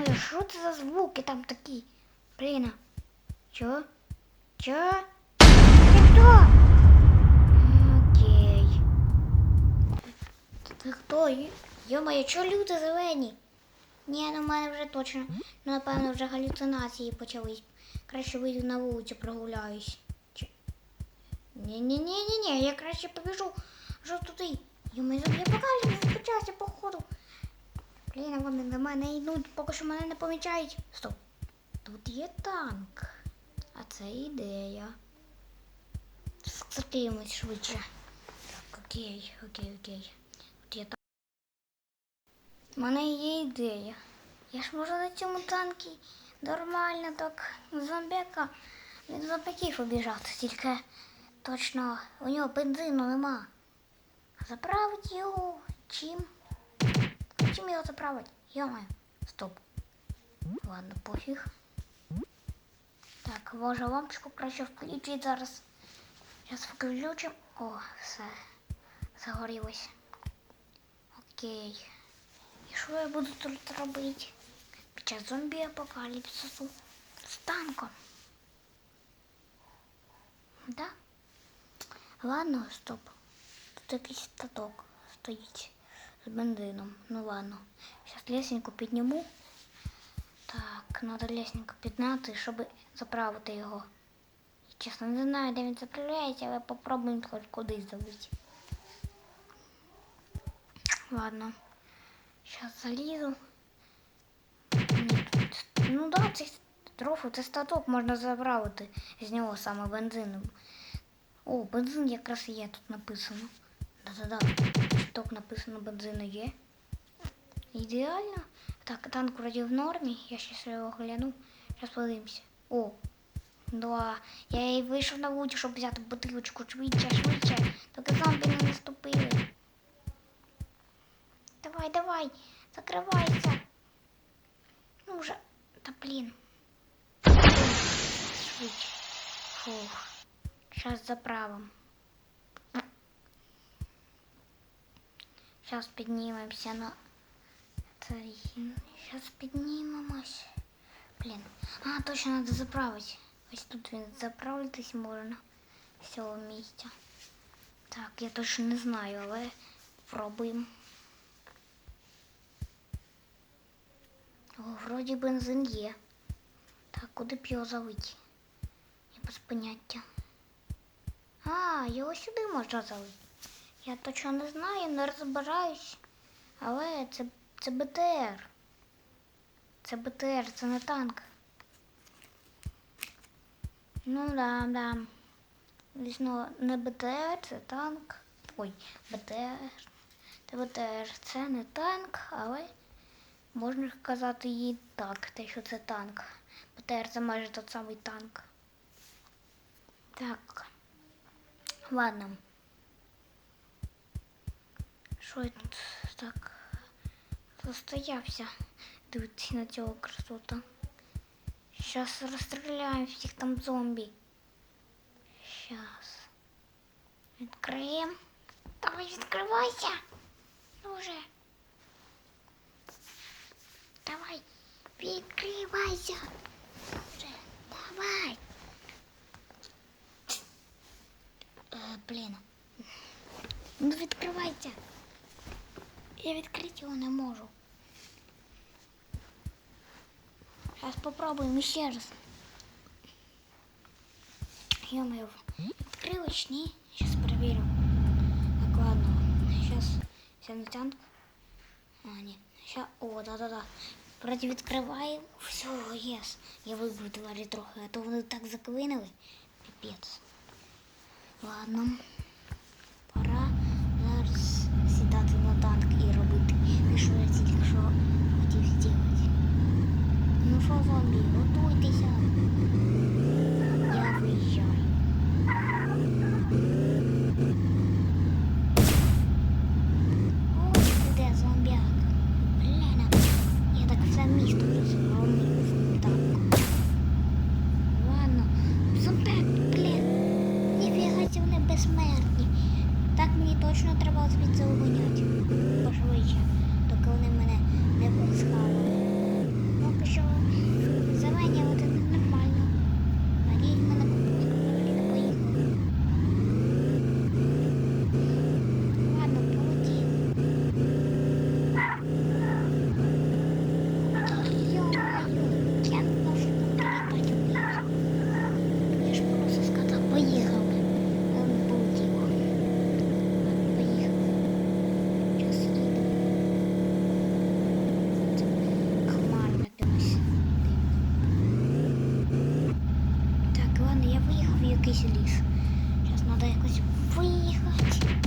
Йо-моє, що це за звуки там такі? Блін. а. Чо? Чо? Ти хто? Окей. Ти хто? Йо-моє, чо люди зелені? Ні, ну в мене вже точно, ну, напевно, вже галюцинації почались. Краще вийду на вулицю, прогуляюсь. Чи... Ні-ні-ні-ні-ні, я краще побіжу. Що туди? Йо-моє, я покажу, не походу. Блін, вони до мене йдуть, поки що мене не помічають. Стоп. Тут є танк. А це ідея. Скатимось швидше. Так, окей, окей, окей. Тут є танк. У мене є ідея. Я ж можу на цьому танкі нормально так зомбяка від зомбяків обіжати, тільки точно у нього бензину нема. Заправить його чим? Чим його заправить? Йомаю. Стоп. Ладно, пофіг. Так, може лампочку краще включити зараз. Зараз включимо. О, все. Загорілось. Окей. І що я буду тут робити? Під час зомбі-апокаліпсису з танком. Да? Ладно, стоп. Тут якийсь статок стоїть З бензином. Ну ладно. Зараз лесенку підніму. Так, треба лесенку підняти, щоб заправити його. Чесно, не знаю, де він заправляється, але попробуємо хоч кудись залити. Ладно. Сейчас залізу. Ну да, це трофу, це статок можна заправити з нього саме бензином. О, бензин якраз є тут написано. Да-да-да. Сток написано бензину є. Ідеально. Так, танк вроді в нормі. Я щас його гляну. Зараз подивимося. О. Да. Я і вийшов на вулицю, щоб взяти бутилочку швидше, швидше. Доки зомбі не наступили. Давай, давай, закривайся. Ну вже. Та блін. Швидше. Фух. Зараз заправим. Зараз піднімемося на цей. Зараз піднімемось. Блін. А, точно треба заправити. Ось тут він заправитись можна з цього місця. Так, я точно не знаю, але пробуємо. О, вроді бензин є. Так, куди б його залити? Я без поняття. А, його сюди можна залити. Я точно не знаю, не розбираюсь. Але це, це БТР. Це БТР, це не танк. Ну да, да. Звісно, не БТР, це танк. Ой, БТР. Це БТР. Це не танк, але можна казати і так, те, що це танк. БТР це майже той самий танк. Так. Ладно. Що я тут так застоявся? Дивіться на цього красота. Сейчас розстріляємо всіх там зомбі. Сейчас. Відкриємо. Давай відкривайся. Ну вже. Давай. Відкривайся. Вже. Давай. Е, блін. Ну відкривайся. Я відкрити його не можу. Сейчас попробуем еще раз. Ё-моё, открылось, не? Сейчас проверим. Так, ладно. Сейчас, сейчас натянут. А, нет. Сейчас, о, да-да-да. Вроде відкриваємо. Все, єс. Я вибрав двері трохи, а то вони так заклинили. Піпець. Ладно. Що, зомбі, готуйтеся. Я виїжджаю. Ось куди зомбяк. Блін, я так все місто вже. Так. Ладно. Зомбяк, блін. Ніфіга ці вони безсмертні. Так мені точно треба звідси угоняти. Сейчас надо выехать.